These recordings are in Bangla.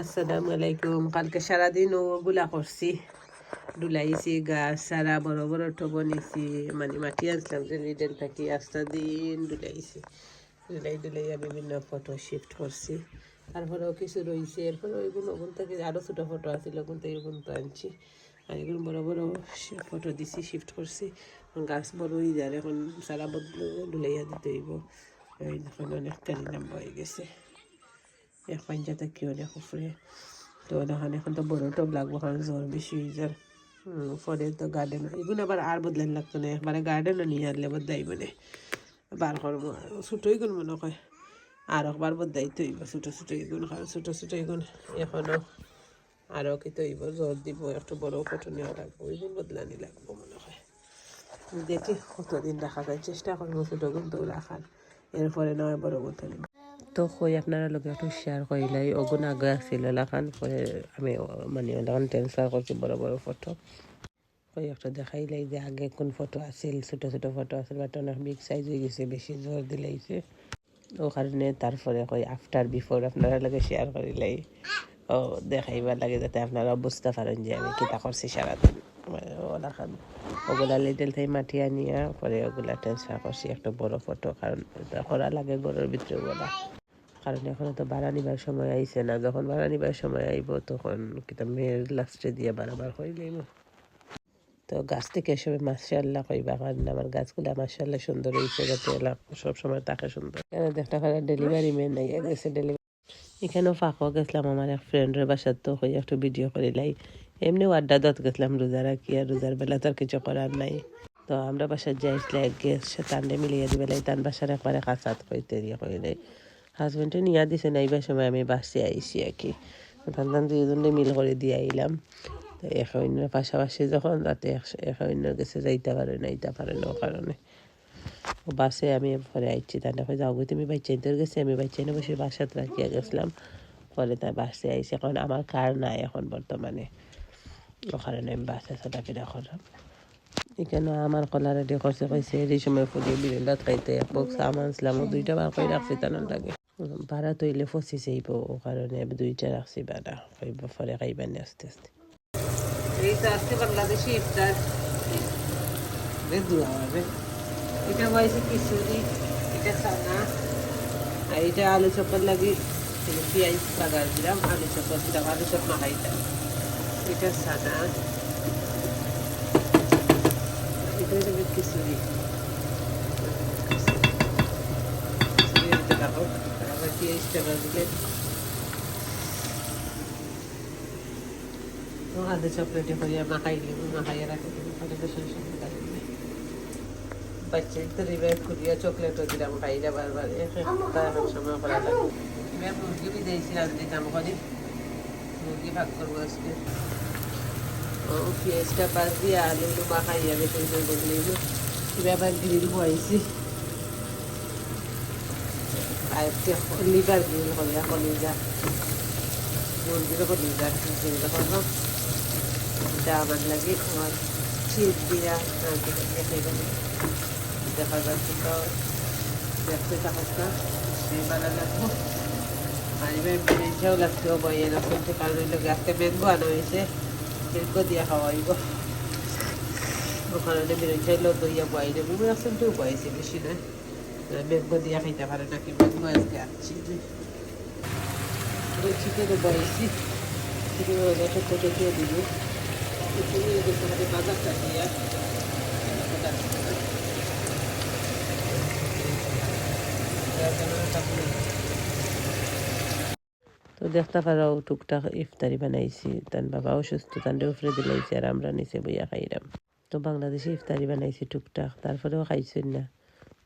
আসসালামু আলাইকুম কালকে সারাদিন ওগুলা করছি। ডুলাইছি গাছ, সারা বড় বড় টব নিছি মানে মাটি আনছিলাম যে লিডেল থাকি আস্তা দিন ডুলাইছি ডুলাই ডুলাইয়া বিভিন্ন ফটো শিফট করছি। তারপরেও কিছু রয়েছে এরপরে ওইগুলো, ওগুলো থেকে আরও ছোটো ফটো আছিল ওগুলো থেকে ওগুলো তো আনছি। আর এগুলো বড় বড় ফটো দিছি শিফট করছি। গাছ বড় হয়ে যায় এখন সারা বদলে ডুলাইয়া দিতে হইব। এই দেখুন অনেক কালি নাম্বা হয়ে গেছে। এক পাঞ্জাতে কি অনেক উপরে তো এখন এখন তো বড় টব লাগবো কারণ জ্বর বেশি হয়ে যায় পরে তো গার্ডেন এগুলো আবার আর বদলান লাগতো না একবারে গার্ডেনও নিয়ে আনলে বদলাই মানে বার করব ছোটোই গুণ মনে হয় আর একবার বদলাইতে হইব ছোটো ছোটো এগুন কারণ ছোটো ছোটো এগুন এখনও আরও কি তৈব জ্বর দিব একটু বড় ফটো নেওয়া লাগবো ওইগুলো বদলানি লাগবো মনে হয় দেখি কতদিন রাখা যায় চেষ্টা করব ছোটো গুণ তো রাখার এরপরে নয় বড় গুণ তো কই আপনারা লগে একটু শেয়ার করিলাই অগুন আগে আছিল এলাকান পরে আমি মানে এলাকান ট্রান্সফার করছি, বড় বড় ফটো কই একটা দেখাইলাই যে আগে কোন ফটো আছিল, ছোট ছোট ফটো আছিল বাট অনেক বিগ সাইজ হয়ে গেছে, বেশি জোর দিলাইছে। ও কারণে তারপরে কই আফটার বিফোর আপনারা লগে শেয়ার করিলাই। ও, দেখাইবার লাগে যাতে আপনারা বুঝতে পারেন যে আমি কিতা করছি সারাদিন। ওলাখান ওগুলা লিটেল থেকে মাটি আনিয়া পরে ওগুলা ট্রান্সফার করছি একটা বড় ফটো কারণ করা লাগে ঘরের ভিতরে ওগুলা। কারণ এখনও তো ভাড়া নিবার সময় আইছে না। যখন ভাড়া নিবার সময় আইব, তখন কিতা মেয়ের লাস্টে দিয়ে বারবার হইলেই তো গাছ থেকে সবাই মার্শাল্লাহ কইবা, কারণ আমার গাছগুলা মার্শাল্লাহ সুন্দর হয়েছে যাতে সবসময় তাকে সুন্দর। কেন দেখতে পারে ডেলিভারি মেন নাই গেছে ডেলিভারি এখানেও ফাঁকও গেছিলাম, আমার এক ফ্রেন্ডের বাসার তো হয়ে একটু ভিডিও করে লাই। এমনিও আড্ডা দত গেছিলাম রোজা রাখি আর রোজার বেলা তো আর কিছু করার নাই। তো আমরা বাসার যাইছিলে গ্যাস সে টান্ডে মিলিয়ে দিবে তান বাসার একবারে কাঁচাত কইতে দিয়ে কইলে হাজবেন্ডে নিয়ে দিছে নাইবার সময় আমি বাসে আইসি আর কি। টান দুজনে মিল করে দিয়ে আইলাম। এক অন্যের পাশাপাশি যখন তাতে এক- অন্যের কাছে যাইতে পারে না যাইতে পারে না কারণে। বাসে আমি পরে আইছি তার দেখো যাও তুমি বাইচাইতে গেছে, আমি বাইচাইনে বসে বাসাতে রাখিয়া গেছিলাম। পরে তার বাসে আইসি এখন আমার কার নাই এখন বর্তমানে। ও কারণে আমি বাসে চলাফেরা করলাম। এখানে আমার কলা রেডি করছে কইছে, এই সময় ফুলিয়ে বিরিন্দাত খাইতে, এক বক্স আম আনছিলাম দুইটা বার করে রাখছি তানোর লাগে। ভাড়া তৈলে ফসি যাইব ও কারণে আমি দুইটা রাখছি ভাড়া খাইব পরে খাইবানি আস্তে আস্তে এই তো আজকে বাংলাদেশি ইফতার এটা হয়েছে খিচুড়ি এটা সানা আর এটা আলু চপের লাগি পেঁয়াজ বাগার দিলাম আলু চপ দিলাম আলু চপ মাখাইতাম এটা সানা এটা খিচুড়ি রাখো আর আবার পেঁয়াজটা বাজলে আলু চকলেটে করিয়া মাখাই দিব মাখাইয়া রাখি দিব পরে বেশি সুন্দর লাগবে বাচ্চা তো রিভাইভ করিয়া চকলেটও দিলাম খাইলে বারবার এক এখন সময় করা লাগে ভাগ করব আজকে ও পেঁয়াজটা বাদ দিয়ে আলু মাখাইয়া বেশি করে বদলে এবার গ্রিল বয়েছি আর লিভার গ্রিল করিয়া কলিজা মুরগিরও কলিজা গ্রিল করব এটা আমার লাগে, আমার চিজ দিয়া দেখা যাচ্ছে তো দেখতে থাকা ভালো লাগবো। আর এবার লাগতেও বইয়ে না কিন্তু কারণ হইল আজকে ম্যাঙ্গো আনা হয়েছে ম্যাঙ্গো দিয়া খাওয়াইব। ওখানে বেরেঞ্চা হইল দইয়া বয়াই দেবো আসলে বয়েছে বেশি না। তো দেখতে পারো, টুকটাক ইফতারি বানাইছি। তান বাবা অসুস্থ তান উফরে দিলাইছে আর আমরা নিচে বইয়া খাইলাম। তো বাংলাদেশে ইফতারি বানাইছি টুকটাক, তারপরেও খাইছেন না।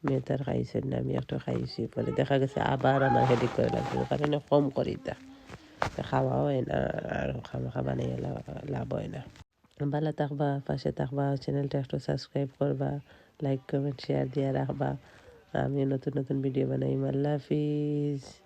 মেয়ে তার খাইছেন না আমি একটু খাইছি পরে দেখা গেছে আবার আমার হেডিক করে লাগবে কারণে কম করি তা খাওয়া হয় না, আর খাওয়া খাওয়া লা- লাভ হয় না। ভালো থাকবা, পাশে থাকবা, চ্যানেলটা একটু সাবস্ক্রাইব করবা, লাইক, কমেন্ট, শেয়ার দিয়ে রাখবা। আমি নতুন নতুন ভিডিও বানাই। আল্লাহ হাফিজ।